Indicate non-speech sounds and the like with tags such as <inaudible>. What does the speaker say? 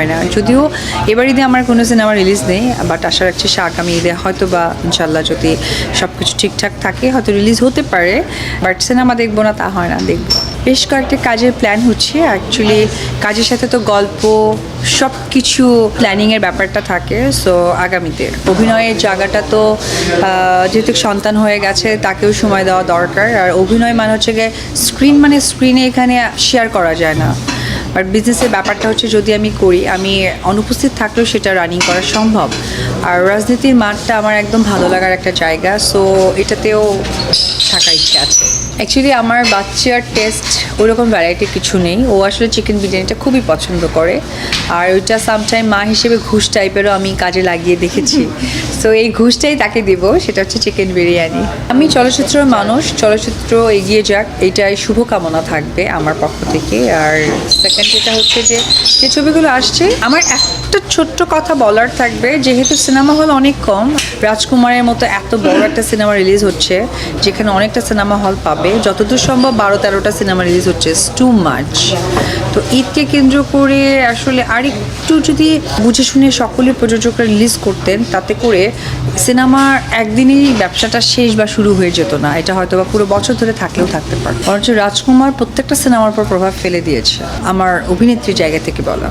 হয় না। যদিও এবার ঈদে আমার কোনো সিনেমা রিলিজ নেই বাট আশা রাখছি সে আগামী ঈদে হয়তো বা ইনশাল্লাহ যদি সব কিছু ঠিকঠাক থাকে, হয়তো রিলিজ হতে পারে বাট সিনেমা দেখব না তা হয় না, দেখব। বেশ কয়েকটা কাজের প্ল্যান হচ্ছে অ্যাকচুয়ালি কাজের সাথে তো গল্প সব কিছু প্ল্যানিংয়ের ব্যাপারটা থাকে সো আগামীতে। অভিনয়ের জায়গাটা তো যেহেতু সন্তান হয়ে গেছে, তাকেও সময় দেওয়া দরকার, আর অভিনয় মানে হচ্ছে গিয়ে স্ক্রিন মানে স্ক্রিনে এখানে শেয়ার করা যায় না। বাট বিজনেসের ব্যাপারটা হচ্ছে যদি আমি করি, আমি অনুপস্থিত থাকলেও সেটা রানিং করা সম্ভব। আর রাজনীতির মাঠটা আমার একদম ভালো লাগার একটা জায়গা সো এটাতেও থাকার ইচ্ছে আছে। অ্যাকচুয়ালি আমার বাচ্চার টেস্ট ওরকম ভ্যারাইটি কিছু নেই। ও আসলে চিকেন বিরিয়ানিটা খুবই পছন্দ করে। আর ওইটা সামটাইম মা হিসেবে ঘুষ টাইপেরও আমি কাজে লাগিয়ে দেখেছি। সো এই ঘুষটাই তাকে দিব, সেটা হচ্ছে চিকেন বিরিয়ানি। আমি চলচ্চিত্র মানুষ, চলচ্চিত্র এগিয়ে যাক এইটাই শুভকামনা থাকবে আমার পক্ষ থেকে। আর সেকেন্ড যেটা হচ্ছে যে যে ছবিগুলো আসছে আমার একটা ছোট্ট কথা বলার থাকবে যেহেতু সিনেমা হল অনেক কম রাজকুমারের মতো এত বড় <laughs> একটা সিনেমা রিলিজ হচ্ছে যেখানে অনেকটা সিনেমা হল পাবে। যতদূর সম্ভব বারো তেরোটা সিনেমা রিলিজ হচ্ছে টু মাচ তো ঈদকে কেন্দ্র করে আসলে আর একটু যদি বুঝে শুনে সকলে প্রযোজকরা রিলিজ করতেন তাতে করে সিনেমার একদিনেই ব্যবসাটা শেষ বা শুরু হয়ে যেত না। এটা হয়তো বা পুরো বছর ধরে থাকলেও থাকতে পারে বরঞ্চ রাজকুমার প্রত্যেকটা সিনেমার পর প্রভাব ফেলে দিয়েছে। আমার অভিনেত্রীর জায়গা থেকে বলা।